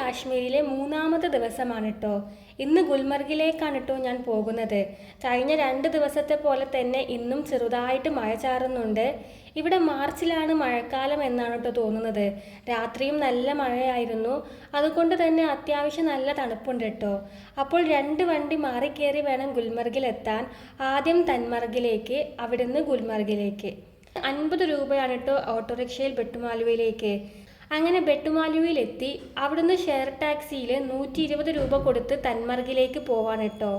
കാശ്മീരിലെ മൂന്നാമത്തെ ദിവസമാണ് കേട്ടോ ഇന്ന് ഗുൽമർഗിലേക്കാണ് കേട്ടോ ഞാൻ പോകുന്നത്. കഴിഞ്ഞ രണ്ട് ദിവസത്തെ പോലെ തന്നെ ഇന്നും ചെറുതായിട്ട് മഴ ചാറുന്നുണ്ട്. ഇവിടെ മാർച്ചിലാണ് മഴക്കാലം എന്നാണ് കേട്ടോ തോന്നുന്നത്. രാത്രിയും നല്ല മഴയായിരുന്നു. അതുകൊണ്ട് തന്നെ അത്യാവശ്യം നല്ല തണുപ്പുണ്ട് കേട്ടോ. അപ്പോൾ രണ്ട് വണ്ടി മാറി കയറി വേണം ഗുൽമർഗിലെത്താൻ. ആദ്യം തന്മർഗിലേക്ക് അവിടുന്ന് ഗുൽമർഗിലേക്ക്. അൻപത് രൂപയാണ് കേട്ടോ ഓട്ടോറിക്ഷയിൽ ബെട്ടുമാലുവയിലേക്ക് അങ്ങനെ ബെട്ടുമാലുവിലെത്തി. അവിടുന്ന് ഷെയർ ടാക്സിയിൽ നൂറ്റി ഇരുപത് രൂപ കൊടുത്ത് തന്മർഗിലേക്ക് പോവാണ് കേട്ടോ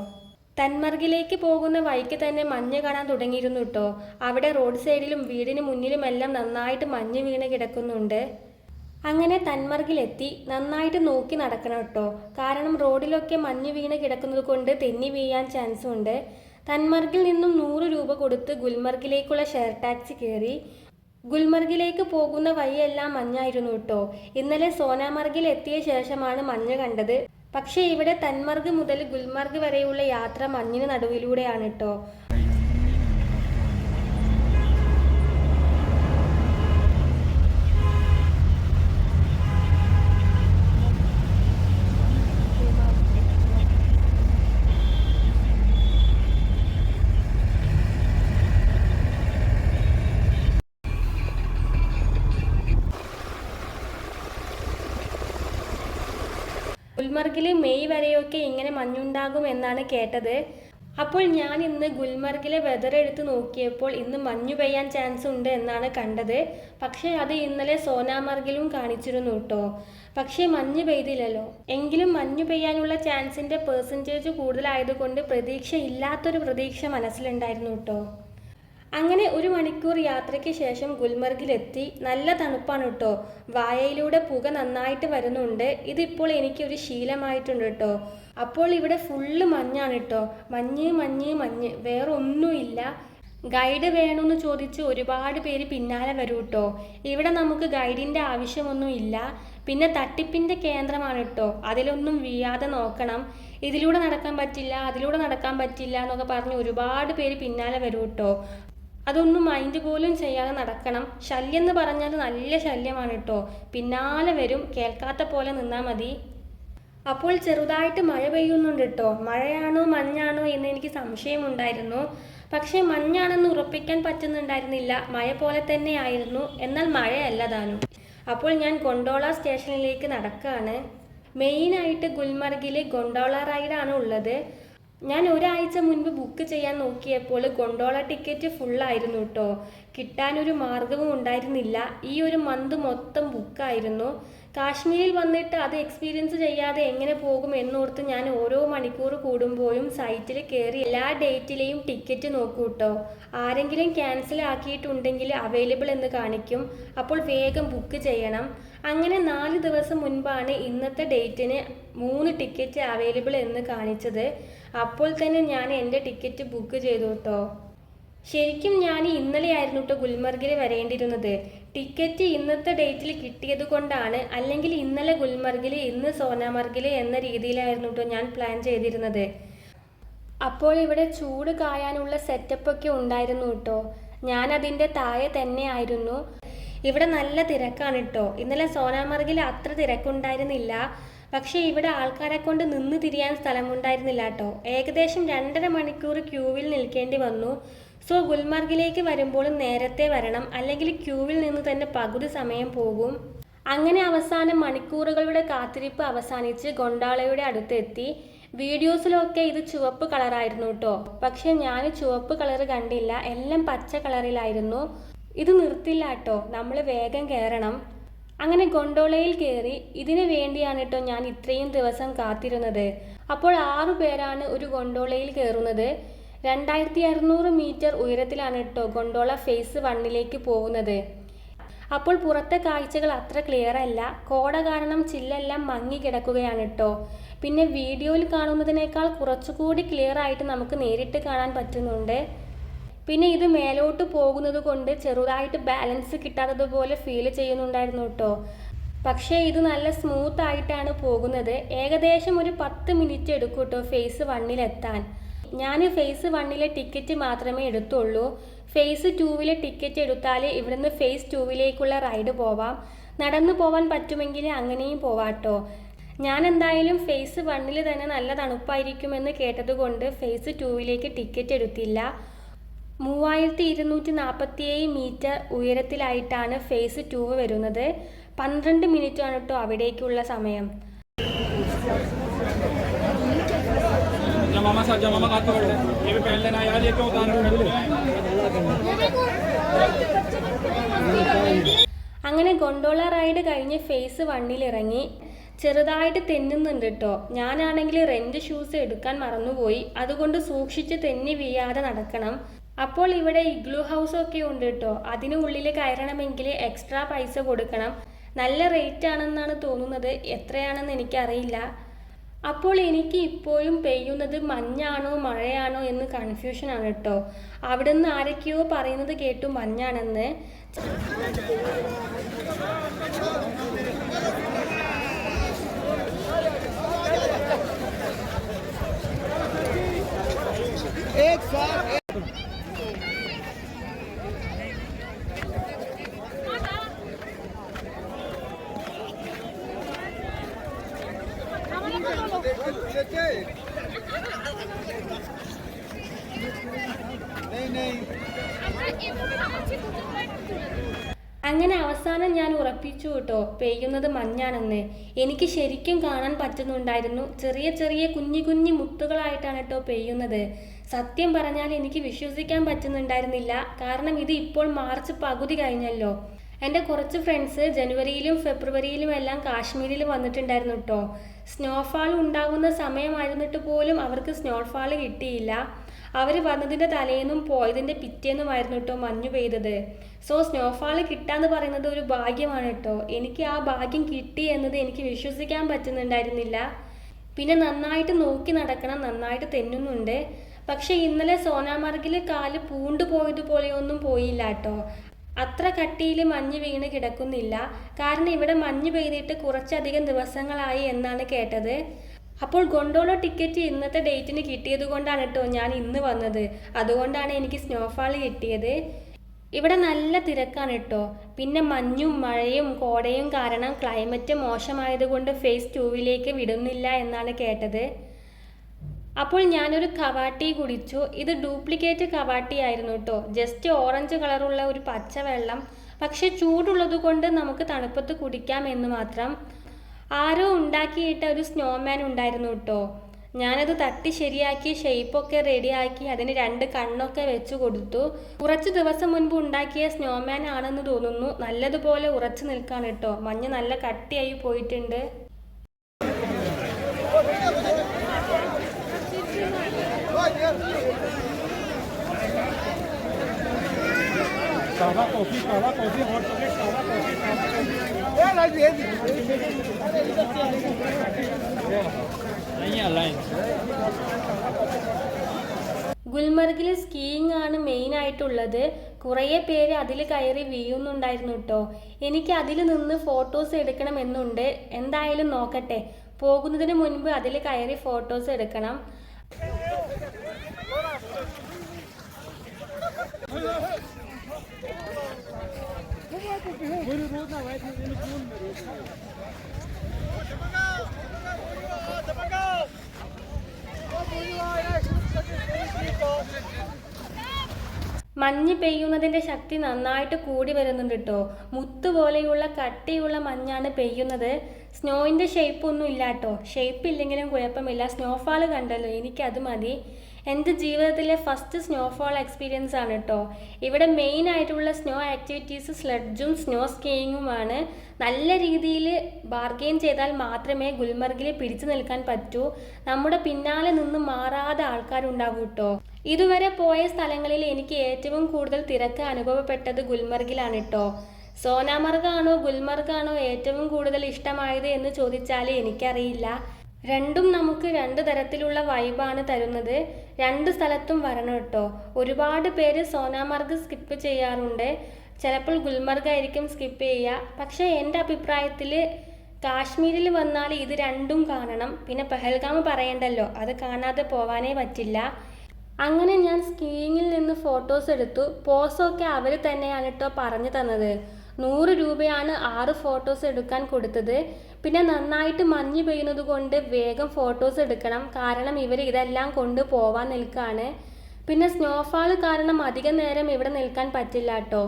തന്മർഗിലേക്ക് പോകുന്ന വഴിക്ക് തന്നെ മഞ്ഞ് കാണാൻ തുടങ്ങിയിരുന്നു കേട്ടോ അവിടെ റോഡ് സൈഡിലും വീടിന് മുന്നിലുമെല്ലാം നന്നായിട്ട് മഞ്ഞ് വീണ് കിടക്കുന്നുണ്ട്. അങ്ങനെ തന്മർഗിലെത്തി. നന്നായിട്ട് നോക്കി നടക്കണം കേട്ടോ കാരണം റോഡിലൊക്കെ മഞ്ഞ് വീണ് കിടക്കുന്നത് കൊണ്ട് തെന്നി വീഴാൻ ചാൻസും ഉണ്ട് തന്മർഗിൽ നിന്നും നൂറ് രൂപ കൊടുത്ത് ഗുൽമർഗിലേക്കുള്ള ഷെയർ ടാക്സി കയറി. ഗുൽമർഗിലേക്ക് പോകുന്ന വഴിയെല്ലാം മഞ്ഞായിരുന്നു കേട്ടോ ഇന്നലെ സോനാമർഗിൽ എത്തിയ ശേഷമാണ് മഞ്ഞ് കണ്ടത്. പക്ഷേ ഇവിടെ തന്മർഗ് മുതൽ ഗുൽമർഗ് വരെയുള്ള യാത്ര മഞ്ഞിന് നടുവിലൂടെയാണ് കേട്ടോ ഗുൽമർഗിൽ മെയ് വരെയൊക്കെ ഇങ്ങനെ മഞ്ഞുണ്ടാകും എന്നാണ് കേട്ടത്. അപ്പോൾ ഞാൻ ഇന്ന് ഗുൽമർഗിലെ വെതർ എടുത്ത് നോക്കിയപ്പോൾ ഇന്ന് മഞ്ഞു പെയ്യാൻ ചാൻസ് ഉണ്ട് എന്നാണ് കണ്ടത്. പക്ഷേ അത് ഇന്നലെ സോനാമർഗിലും കാണിച്ചിരുന്നു കേട്ടോ പക്ഷേ മഞ്ഞ് പെയ്തില്ലല്ലോ. എങ്കിലും മഞ്ഞു പെയ്യാനുള്ള ചാൻസിന്റെ പെർസെന്റേജ് കൂടുതലായതുകൊണ്ട് പ്രതീക്ഷ ഇല്ലാത്തൊരു പ്രതീക്ഷ മനസ്സിലുണ്ടായിരുന്നു കേട്ടോ അങ്ങനെ ഒരു മണിക്കൂർ യാത്രയ്ക്ക് ശേഷം ഗുൽമർഗിലെത്തി. നല്ല തണുപ്പാണ് കേട്ടോ. വായയിലൂടെ പുക നന്നായിട്ട് വരുന്നുണ്ട്. ഇതിപ്പോൾ എനിക്കൊരു ശീലമായിട്ടുണ്ട് കേട്ടോ. അപ്പോൾ ഇവിടെ ഫുള്ള് മഞ്ഞാണ് കേട്ടോ. മഞ്ഞ് മഞ്ഞ് മഞ്ഞ്. വേറെ ഒന്നുമില്ല ഗൈഡ് വേണമെന്ന് ചോദിച്ച് ഒരുപാട് പേര് പിന്നാലെ വരും കേട്ടോ. ഇവിടെ നമുക്ക് ഗൈഡിന്റെ ആവശ്യമൊന്നുമില്ല. പിന്നെ തട്ടിപ്പിന്റെ കേന്ദ്രമാണ് കേട്ടോ. അതിലൊന്നും വീയാതെ നോക്കണം. ഇതിലൂടെ നടക്കാൻ പറ്റില്ല അതിലൂടെ നടക്കാൻ പറ്റില്ല എന്നൊക്കെ പറഞ്ഞ് ഒരുപാട് പേര് പിന്നാലെ വരും കേട്ടോ. അതൊന്നും മൈൻഡ് പോലും ചെയ്യാതെ നടക്കണം. ശല്യം എന്ന് പറഞ്ഞാൽ നല്ല ശല്യമാണ് കേട്ടോ പിന്നാലെ വരും. കേൾക്കാത്ത പോലെ നിന്നാൽ മതി. അപ്പോൾ ചെറുതായിട്ട് മഴ പെയ്യുന്നുണ്ട് കേട്ടോ മഴയാണോ മഞ്ഞാണോ എന്ന് എനിക്ക് സംശയമുണ്ടായിരുന്നു. പക്ഷേ മഞ്ഞാണെന്ന് ഉറപ്പിക്കാൻ പറ്റുന്നുണ്ടായിരുന്നില്ല. മഴ പോലെ തന്നെ ആയിരുന്നു. എന്നാൽ മഴയല്ല താനും. അപ്പോൾ ഞാൻ ഗൊണ്ടോള സ്റ്റേഷനിലേക്ക് നടക്കുകയാണ് മെയിനായിട്ട് ഗുൽമർഗിലെ ഗൊണ്ടോള റൈഡാണ് ഉള്ളത്. ഞാൻ ഒരാഴ്ച മുൻപ് ബുക്ക് ചെയ്യാൻ നോക്കിയപ്പോൾ ഗൊണ്ടോള ടിക്കറ്റ് ഫുള്ളായിരുന്നു കേട്ടോ കിട്ടാനൊരു മാർഗവും ഉണ്ടായിരുന്നില്ല. ഈ ഒരു മന്ത് മൊത്തം ബുക്കായിരുന്നു കാശ്മീരിൽ വന്നിട്ട് അത് എക്സ്പീരിയൻസ് ചെയ്യാതെ എങ്ങനെ പോകും എന്നോർത്ത് ഞാൻ ഓരോ മണിക്കൂർ കൂടുമ്പോഴും സൈറ്റിൽ കയറി എല്ലാ ഡേറ്റിലെയും ടിക്കറ്റ് നോക്കൂ കേട്ടോ ആരെങ്കിലും ക്യാൻസൽ ആക്കിയിട്ടുണ്ടെങ്കിൽ അവൈലബിൾ എന്ന് കാണിക്കും. അപ്പോൾ വേഗം ബുക്ക് ചെയ്യണം. അങ്ങനെ നാല് ദിവസം മുൻപാണ് ഇന്നത്തെ ഡേറ്റിന് മൂന്ന് ടിക്കറ്റ് അവൈലബിൾ എന്ന് കാണിച്ചത്. അപ്പോൾ തന്നെ ഞാൻ എന്റെ ടിക്കറ്റ് ബുക്ക് ചെയ്തു കേട്ടോ ശരിക്കും ഞാൻ ഇന്നലെയായിരുന്നു കേട്ടോ ഗുൽമർഗിൽ വരേണ്ടിയിരുന്നത്. ടിക്കറ്റ് ഇന്നത്തെ ഡേറ്റിൽ കിട്ടിയത് കൊണ്ടാണ് അല്ലെങ്കിൽ ഇന്നലെ ഗുൽമർഗിൽ ഇന്ന് സോനാമർഗിൽ എന്ന രീതിയിലായിരുന്നു കേട്ടോ ഞാൻ പ്ലാൻ ചെയ്തിരുന്നത്. അപ്പോൾ ഇവിടെ ചൂട് കായാനുള്ള സെറ്റപ്പ് ഒക്കെ ഉണ്ടായിരുന്നു കേട്ടോ ഞാൻ അതിന്റെ താഴെ തന്നെ ആയിരുന്നു. ഇവിടെ നല്ല തിരക്കാണ് കേട്ടോ ഇന്നലെ സോനാമർഗിൽ അത്ര തിരക്കുണ്ടായിരുന്നില്ല. പക്ഷേ ഇവിടെ ആൾക്കാരെ കൊണ്ട് നിന്ന് തിരിയാൻ സ്ഥലമുണ്ടായിരുന്നില്ല കേട്ടോ. ഏകദേശം രണ്ടര മണിക്കൂർ ക്യൂവിൽ നിൽക്കേണ്ടി വന്നു. സോ ഗുൽമാർഗിലേക്ക് വരുമ്പോൾ നേരത്തെ വരണം അല്ലെങ്കിൽ ക്യൂവിൽ നിന്ന് തന്നെ പകുതി സമയം പോകും. അങ്ങനെ അവസാനം മണിക്കൂറുകളുടെ കാത്തിരിപ്പ് അവസാനിച്ച് ഗൊണ്ടാളയുടെ അടുത്തെത്തി. വീഡിയോസിലൊക്കെ ഇത് ചുവപ്പ് കളറായിരുന്നു കേട്ടോ. പക്ഷെ ഞാൻ ചുവപ്പ് കളർ കണ്ടില്ല എല്ലാം പച്ച കളറിലായിരുന്നു. ഇത് നിർത്തില്ല കേട്ടോ. നമ്മൾ വേഗം കയറണം. അങ്ങനെ ഗൊണ്ടോളയിൽ കയറി ഇതിനു വേണ്ടിയാണ് കേട്ടോ ഞാൻ ഇത്രയും ദിവസം കാത്തിരുന്നത്. അപ്പോൾ ആറു പേരാണ് ഒരു ഗൊണ്ടോളയിൽ കയറുന്നത്. രണ്ടായിരത്തി അറുന്നൂറ് മീറ്റർ ഉയരത്തിലാണ് കേട്ടോ ഗൊണ്ടോള ഫേസ് വണ്ണിലേക്ക് പോകുന്നത്. അപ്പോൾ പുറത്തെ കാഴ്ചകൾ അത്ര ക്ലിയർ അല്ല. കോട കാരണം ചില്ലെല്ലാം മങ്ങി കിടക്കുകയാണ് കേട്ടോ പിന്നെ വീഡിയോയിൽ കാണുന്നതിനേക്കാൾ കുറച്ചുകൂടി ക്ലിയർ ആയിട്ട് നമുക്ക് നേരിട്ട് കാണാൻ പറ്റുന്നുണ്ട്. പിന്നെ ഇത് മേലോട്ട് പോകുന്നത് കൊണ്ട് ചെറുതായിട്ട് ബാലൻസ് കിട്ടാത്തതുപോലെ ഫീൽ ചെയ്യുന്നുണ്ടായിരുന്നു കേട്ടോ. പക്ഷേ ഇത് നല്ല സ്മൂത്ത് ആയിട്ടാണ് പോകുന്നത്. ഏകദേശം ഒരു പത്ത് മിനിറ്റ് എടുക്കും കേട്ടോ ഫേസ് വണ്ണിലെത്താൻ ഞാൻ ഫേസ് വണ്ണിലെ ടിക്കറ്റ് മാത്രമേ എടുത്തുള്ളൂ. ഫേസ് ടൂവിലെ ടിക്കറ്റ് എടുത്താൽ ഇവിടുന്ന് ഫേസ് ടൂവിലേക്കുള്ള റൈഡ് പോവാം. നടന്നു പോവാൻ പറ്റുമെങ്കിൽ അങ്ങനെയും പോവാട്ടോ ഞാൻ എന്തായാലും ഫേസ് വണ്ണിൽ തന്നെ നല്ല തണുപ്പായിരിക്കുമെന്ന് കേട്ടതുകൊണ്ട് ഫേസ് ടൂവിലേക്ക് ടിക്കറ്റ് എടുത്തില്ല. മൂവായിരത്തി ഇരുന്നൂറ്റി നാൽപ്പത്തിയേഴ് മീറ്റർ ഉയരത്തിലായിട്ടാണ് ഫേസ് ടു വരുന്നത്. പന്ത്രണ്ട് മിനിറ്റ് ആണ് കേട്ടോ അവിടേക്കുള്ള സമയം. അങ്ങനെ ഗൊണ്ടോള റൈഡ് കഴിഞ്ഞ് ഫേസ് വണ്ണിൽ ഇറങ്ങി ചെറുതായിട്ട് തെന്നുന്നുണ്ട് കേട്ടോ ഞാനാണെങ്കിൽ റെന്റ് ഷൂസ് എടുക്കാൻ മറന്നുപോയി. അതുകൊണ്ട് സൂക്ഷിച്ച് തെന്നി വീഴാതെ നടക്കണം. അപ്പോൾ ഇവിടെ ഇഗ്ലൂ ഹൗസ് ഒക്കെ ഉണ്ട് കേട്ടോ അതിന് ഉള്ളിൽ കയറണമെങ്കിൽ എക്സ്ട്രാ പൈസ കൊടുക്കണം. നല്ല റേറ്റ് ആണെന്നാണ് തോന്നുന്നത്. എത്രയാണെന്ന് എനിക്കറിയില്ല. അപ്പോൾ എനിക്ക് ഇപ്പോഴും പെയ്യുന്നത് മഞ്ഞാണോ മഴയാണോ എന്ന് കൺഫ്യൂഷൻ ആണ് കേട്ടോ നിന്ന് ആരൊക്കെയോ പറയുന്നത് കേട്ടു മഞ്ഞാണെന്ന്. അങ്ങനെ അവസാനം ഞാൻ ഉറപ്പിച്ചു കേട്ടോ. പെയ്യുന്നത് മഞ്ഞാണെന്ന്. എനിക്ക് ശരിക്കും കാണാൻ പറ്റുന്നുണ്ടായിരുന്നു. ചെറിയ ചെറിയ കുഞ്ഞു കുഞ്ഞു മുത്തുകളായിട്ടാണ് കേട്ടോ പെയ്യുന്നത്. സത്യം പറഞ്ഞാൽ എനിക്ക് വിശ്വസിക്കാൻ പറ്റുന്നുണ്ടായിരുന്നില്ല. കാരണം ഇത് ഇപ്പോൾ മാർച്ച് പകുതി കഴിഞ്ഞല്ലോ. എന്റെ കുറച്ച് ഫ്രണ്ട്സ് ജനുവരിയിലും ഫെബ്രുവരിയിലും എല്ലാം കാശ്മീരിൽ വന്നിട്ടുണ്ടായിരുന്നു കേട്ടോ സ്നോഫാൾ ഉണ്ടാകുന്ന സമയമായിരുന്നിട്ട് പോലും അവർക്ക് സ്നോഫാൾ കിട്ടിയില്ല. അവർ വന്നതിന്റെ തലേന്നും പോയതിന്റെ പിറ്റേന്നുമായിരുന്നു കേട്ടോ മഞ്ഞു പെയ്തത്. സോ സ്നോഫാൾ കിട്ടാന്ന് പറയുന്നത് ഒരു ഭാഗ്യമാണ് കേട്ടോ എനിക്ക് ആ ഭാഗ്യം കിട്ടി എന്നത് എനിക്ക് വിശ്വസിക്കാൻ പറ്റുന്നുണ്ടായിരുന്നില്ല. പിന്നെ നന്നായിട്ട് നോക്കി നടക്കണം നന്നായിട്ട് തെന്നുന്നുണ്ട്. പക്ഷെ ഇന്നലെ സോനാമാർഗിൽ കാൽ പൂണ്ടു പോയതുപോലെയൊന്നും പോയില്ല കേട്ടോ അത്ര കട്ടിയിൽ മഞ്ഞ് വീണ് കിടക്കുന്നില്ല. കാരണം ഇവിടെ മഞ്ഞ് പെയ്തിട്ട് കുറച്ചധികം ദിവസങ്ങളായി എന്നാണ് കേട്ടത്. അപ്പോൾ ഗൊണ്ടോളോ ടിക്കറ്റ് ഇന്നത്തെ ഡേറ്റിന് കിട്ടിയത് കൊണ്ടാണ് കേട്ടോ ഞാൻ ഇന്ന് വന്നത്. അതുകൊണ്ടാണ് എനിക്ക് സ്നോഫാൾ കിട്ടിയത്. ഇവിടെ നല്ല തിരക്കാണ് കേട്ടോ. പിന്നെ മഞ്ഞും മഴയും കോടയും കാരണം ക്ലൈമറ്റ് മോശമായതുകൊണ്ട് ഫേസ് ടൂവിലേക്ക് വിടുന്നില്ല എന്നാണ് കേട്ടത്. അപ്പോൾ ഞാനൊരു കവാട്ടി കുടിച്ചു. ഇത് ഡ്യൂപ്ലിക്കേറ്റ് കവാട്ടി ആയിരുന്നു കേട്ടോ ജസ്റ്റ് ഓറഞ്ച് കളറുള്ള ഒരു പച്ച വെള്ളം പക്ഷെ ചൂടുള്ളത് കൊണ്ട് നമുക്ക് തണുപ്പത്ത് കുടിക്കാം എന്ന് മാത്രം. ആരോ ഉണ്ടാക്കിയിട്ട ഒരു സ്നോമാൻ ഉണ്ടായിരുന്നു കേട്ടോ ഞാനത് തട്ടി ശരിയാക്കി ഷെയ്പ്പൊക്കെ റെഡിയാക്കി അതിന് രണ്ട് കണ്ണൊക്കെ വെച്ചു കൊടുത്തു. കുറച്ച് ദിവസം മുൻപ് ഉണ്ടാക്കിയ സ്നോമാൻ ആണെന്ന് തോന്നുന്നു. നല്ലതുപോലെ ഉറച്ചു നിൽക്കാണ് കേട്ടോ മഞ്ഞ് നല്ല കട്ടിയായി പോയിട്ടുണ്ട്. kahwa coffee kahwa coffee hot chocolate kahwa coffee kahwa नहीं है लाइन ഗുൽമർഗിൽ സ്കീയിങ് ആണ് മെയിൻ ആയിട്ടുള്ളത് കുറേ പേര് അതിൽ കയറി വീഴുന്നുണ്ടായിരുന്നു കേട്ടോ എനിക്ക് അതിൽ നിന്ന് ഫോട്ടോസ് എടുക്കണമെന്നുണ്ട് എന്തായാലും നോക്കട്ടെ പോകുന്നതിന് മുൻപ് അതിൽ കയറി ഫോട്ടോസ് എടുക്കണം മഞ്ഞ് പെയ്യുന്നതിന്റെ ശക്തി നന്നായിട്ട് കൂടി വരുന്നുണ്ട് കേട്ടോ മുത്ത് പോലെയുള്ള കട്ടിയുള്ള മഞ്ഞാണ് പെയ്യുന്നത്. സ്നോയിന്റെ ഷേപ്പ് ഒന്നും ഇല്ല കേട്ടോ ഷേപ്പ് ഇല്ലെങ്കിലും കുഴപ്പമില്ല. സ്നോഫാൾ കണ്ടല്ലോ. എനിക്കത് മതി. എന്റെ ജീവിതത്തിലെ ഫസ്റ്റ് സ്നോഫോൾ എക്സ്പീരിയൻസ് ആണ് കേട്ടോ ഇവിടെ മെയിൻ ആയിട്ടുള്ള സ്നോ ആക്ടിവിറ്റീസ് സ്ലഡ്ജും സ്നോ സ്കീയിങ്ങുമാണ് നല്ല രീതിയിൽ ബാർഗെയിൻ ചെയ്താൽ മാത്രമേ ഗുൽമർഗിൽ പിടിച്ചു നിൽക്കാൻ പറ്റൂ. നമ്മുടെ പിന്നാലെ നിന്ന് മാറാതെ ആൾക്കാരുണ്ടാവും കേട്ടോ ഇതുവരെ പോയ സ്ഥലങ്ങളിൽ എനിക്ക് ഏറ്റവും കൂടുതൽ തിരക്ക് അനുഭവപ്പെട്ടത് ഗുൽമർഗിലാണ് കേട്ടോ സോനാമർഗാണോ ഗുൽമർഗാണോ ഏറ്റവും കൂടുതൽ ഇഷ്ടമായത് എന്ന് ചോദിച്ചാൽ എനിക്കറിയില്ല. രണ്ടും നമുക്ക് രണ്ട് തരത്തിലുള്ള വൈബാണ് തരുന്നത്. രണ്ട് സ്ഥലത്തും വരണം കേട്ടോ. ഒരുപാട് പേര് സോനാമാർഗ് സ്കിപ്പ് ചെയ്യാറുണ്ട്. ചിലപ്പോൾ ഗുൽമർഗ് ആയിരിക്കും സ്കിപ്പ് ചെയ്യുക. പക്ഷേ എന്റെ അഭിപ്രായത്തിൽ കാശ്മീരിൽ വന്നാൽ ഇത് രണ്ടും കാണണം. പിന്നെ പെഹൽഗാം പറയണ്ടല്ലോ. അത് കാണാതെ പോവാനേ പറ്റില്ല. അങ്ങനെ ഞാൻ സ്കീയിങ്ങിൽ നിന്ന് ഫോട്ടോസ് എടുത്തു. പോസൊക്കെ അവർ തന്നെയാണ് കേട്ടോ പറഞ്ഞു തന്നത്. നൂറ് രൂപയാണ് ആറ് ഫോട്ടോസ് എടുക്കാൻ കൊടുത്തത്. പിന്നെ നന്നായിട്ട് മഞ്ഞ് പെയ്യുന്നത് കൊണ്ട് വേഗം ഫോട്ടോസ് എടുക്കണം. കാരണം ഇവർ ഇതെല്ലാം കൊണ്ട് പോവാൻ നിൽക്കുകയാണ് പിന്നെ സ്നോഫാൾ കാരണം അധികം നേരം ഇവിടെ നിൽക്കാൻ പറ്റില്ല കേട്ടോ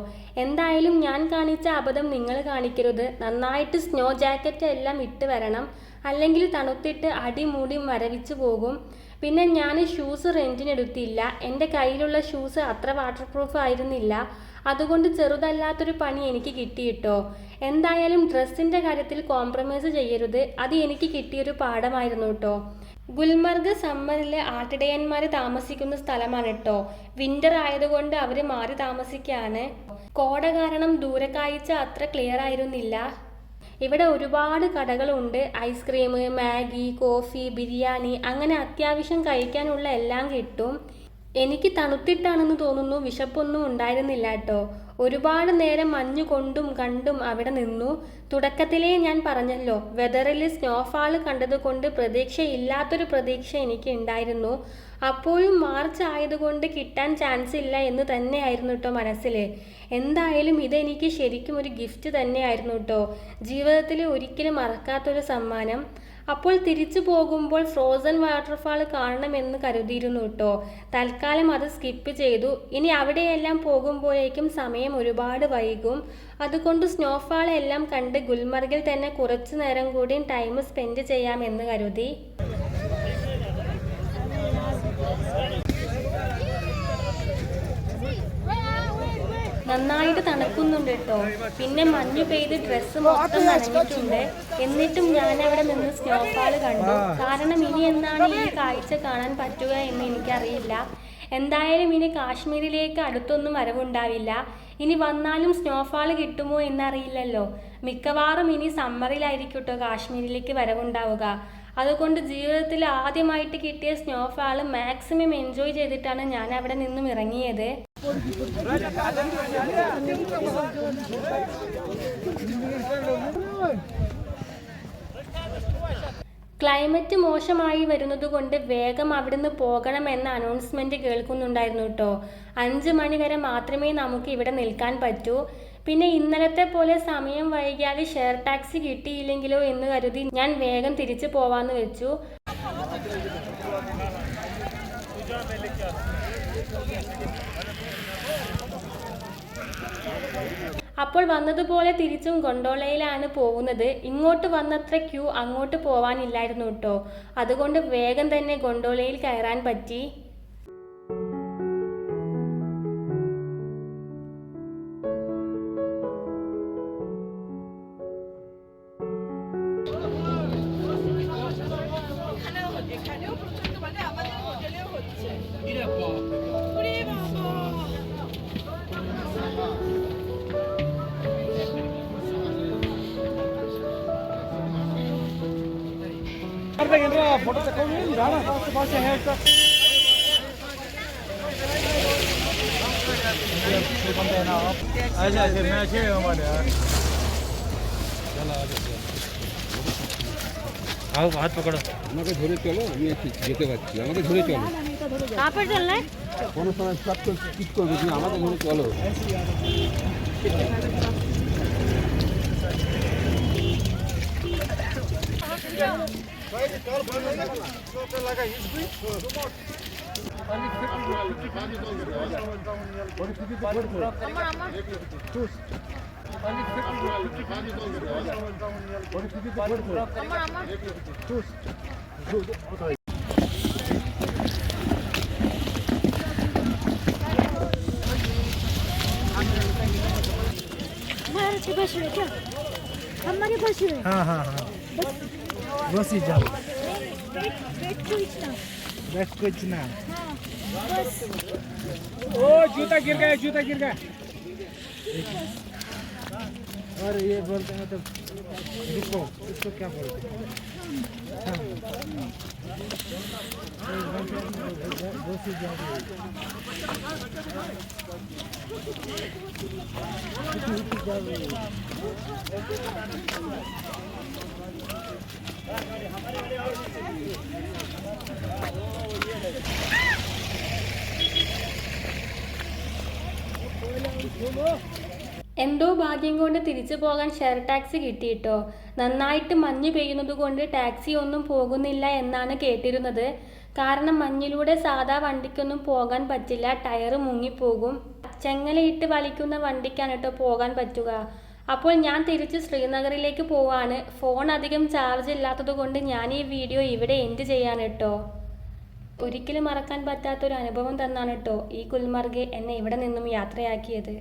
എന്തായാലും ഞാൻ കാണിച്ച അബദ്ധം നിങ്ങൾ കാണിക്കരുത്. നന്നായിട്ട് സ്നോ ജാക്കറ്റ് എല്ലാം ഇട്ട് വരണം. അല്ലെങ്കിൽ തണുത്തിട്ട് അടിമുടി മരവിച്ചു പോകും. പിന്നെ ഞാൻ ഷൂസ് റെന്റിനെടുത്തില്ല എന്റെ കയ്യിലുള്ള ഷൂസ് അത്ര വാട്ടർ പ്രൂഫ് ആയിരുന്നില്ല. അതുകൊണ്ട് ചെറുതല്ലാത്തൊരു പണി എനിക്ക് കിട്ടിയിട്ടോ എന്തായാലും ഡ്രസ്സിന്റെ കാര്യത്തിൽ കോംപ്രമൈസ് ചെയ്യരുത്. അത് എനിക്ക് കിട്ടിയൊരു പാഠമായിരുന്നു കേട്ടോ ഗുൽമർഗ് സമ്മറിലെ ആട്ടിടയന്മാർ താമസിക്കുന്ന സ്ഥലമാണ് കേട്ടോ വിന്റർ ആയതുകൊണ്ട് അവർ മാറി താമസിക്കുകയാണ് കോട കാരണം ദൂരക്കാഴ്ച അത്ര ക്ലിയർ ആയിരുന്നില്ല. ഇവിടെ ഒരുപാട് കടകളുണ്ട്. ഐസ്ക്രീം മാഗി കോഫി ബിരിയാണി അങ്ങനെ അത്യാവശ്യം കഴിക്കാനുള്ള എല്ലാം കിട്ടും. എനിക്ക് തണുത്തിട്ടാണെന്ന് തോന്നുന്നു. വിശപ്പൊന്നും ഉണ്ടായിരുന്നില്ല കേട്ടോ. ഒരുപാട് നേരം മഞ്ഞ് കൊണ്ടും കണ്ടും അവിടെ നിന്നു. തുടക്കത്തിലേ ഞാൻ പറഞ്ഞല്ലോ വെതറിൽ സ്നോഫാൾ കണ്ടതുകൊണ്ട് പ്രതീക്ഷയില്ലാത്തൊരു പ്രതീക്ഷ എനിക്ക് ഉണ്ടായിരുന്നു. അപ്പോഴും മാർച്ച് ആയതുകൊണ്ട് കിട്ടാൻ ചാൻസ് ഇല്ല എന്ന് തന്നെയായിരുന്നു കേട്ടോ മനസ്സിൽ എന്തായാലും ഇതെനിക്ക് ശരിക്കും ഒരു ഗിഫ്റ്റ് തന്നെയായിരുന്നു കേട്ടോ. ജീവിതത്തിൽ ഒരിക്കലും മറക്കാത്തൊരു സമ്മാനം. അപ്പോൾ തിരിച്ചു പോകുമ്പോൾ ഫ്രോസൺ വാട്ടർഫാൾ കാണണമെന്ന് കരുതിയിരുന്നു കേട്ടോ തൽക്കാലം അത് സ്കിപ്പ് ചെയ്തു. ഇനി അവിടെയെല്ലാം പോകുമ്പോഴേക്കും സമയം ഒരുപാട് വൈകും. അതുകൊണ്ട് സ്നോഫാൾ എല്ലാം കണ്ട് ഗുൽമർഗിൽ തന്നെ കുറച്ചു നേരം കൂടി ടൈം സ്പെൻഡ് ചെയ്യാമെന്ന് കരുതി. നന്നായിട്ട് തണുക്കുന്നുണ്ട് കേട്ടോ. പിന്നെ മഞ്ഞ് പെയ്ത് ഡ്രസ്സ് മൊത്തം നനഞ്ഞിട്ടുണ്ട്. എന്നിട്ടും ഞാൻ അവിടെ നിന്ന് സ്നോഫാൾ കണ്ടു. കാരണം ഇനി എന്നാണ് ഈ കാഴ്ച കാണാൻ പറ്റുക എന്ന് എനിക്കറിയില്ല. എന്തായാലും ഇനി കാശ്മീരിലേക്ക് അടുത്തൊന്നും വരവുണ്ടാവില്ല. ഇനി വന്നാലും സ്നോഫാൾ കിട്ടുമോ എന്നറിയില്ലല്ലോ. മിക്കവാറും ഇനി സമ്മറിലായിരിക്കും കേട്ടോ കാശ്മീരിലേക്ക് വരവുണ്ടാവുക. അതുകൊണ്ട് ജീവിതത്തിൽ ആദ്യമായിട്ട് കിട്ടിയ സ്നോഫാൾ മാക്സിമം എൻജോയ് ചെയ്തിട്ടാണ് ഞാൻ അവിടെ നിന്നും ഇറങ്ങിയത്. ക്ലൈമറ്റ് മോശമായി വരുന്നതുകൊണ്ട് വേഗം അവിടുന്ന് പോകണമെന്ന അനൗൺസ്മെന്റ് കേൾക്കുന്നുണ്ടായിരുന്നു കേട്ടോ അഞ്ച് മണി വരെ മാത്രമേ നമുക്ക് ഇവിടെ നിൽക്കാൻ പറ്റൂ. പിന്നെ ഇന്നലത്തെ പോലെ സമയം വൈകിയാൽ ഷെയർ ടാക്സി കിട്ടിയില്ലെങ്കിലോ എന്ന് കരുതി ഞാൻ വേഗം തിരിച്ചു പോവാന്ന് വെച്ചു. അപ്പോൾ വന്നതുപോലെ തിരിച്ചും ഗൊണ്ടോളയിലാണ് പോകുന്നത്. ഇങ്ങോട്ട് വന്നത്ര ക്യൂ അങ്ങോട്ട് പോവാനില്ലായിരുന്നു കേട്ടോ അതുകൊണ്ട് വേഗം തന്നെ ഗൊണ്ടോളയിൽ കയറാൻ പറ്റി. अच्छा अच्छा मैं अच्छे हमारे यार आओ हाथ पकड़ो আমাকে ধরে চলো আমি একটু যেতে পারছি আমাকে ধরে চলো কোনো সময় সব তো ঠিক করবে তুমি আমাকে ধরে চলো हमारे बस में क्या हमारे बस में हाँ हाँ हाँ बस ही जाओ इतना। बस कुछ ना हाँ बस। ओ जूता गिर गया जूता गिर गया। और ये बोलते हैं तो रुको इसको क्या बोलते हैं? हाँ। എന്തോ ഭാഗ്യം കൊണ്ട് തിരിച്ചു പോകാൻ ഷെയർ ടാക്സി കിട്ടിയിട്ടോ? നന്നായിട്ട് മഞ്ഞ് പെയ്യുന്നത് കൊണ്ട് ടാക്സി ഒന്നും പോകുന്നില്ല എന്നാണ് കേട്ടിരുന്നത്. കാരണം മഞ്ഞിലൂടെ സാധാ വണ്ടിക്കൊന്നും പോകാൻ പറ്റില്ല. ടയർ മുങ്ങിപ്പോകും. ചെങ്ങലയിട്ട് വലിക്കുന്ന വണ്ടിക്കാണ് കേട്ടോ പോകാൻ പറ്റുക. അപ്പോൾ ഞാൻ തിരിച്ച് ശ്രീനഗറിലേക്ക് പോവാണ്. ഫോൺ അധികം ചാർജ് ഇല്ലാത്തത് കൊണ്ട് ഞാൻ ഈ വീഡിയോ ഇവിടെ എൻഡ് ചെയ്യാൻ കേട്ടോ ഒരിക്കലും മറക്കാൻ പറ്റാത്തൊരു അനുഭവം തന്നാണ് കേട്ടോ ഈ ഗുൽമർഗ് എന്നെ ഇവിടെ നിന്നും യാത്രയാക്കിയത്.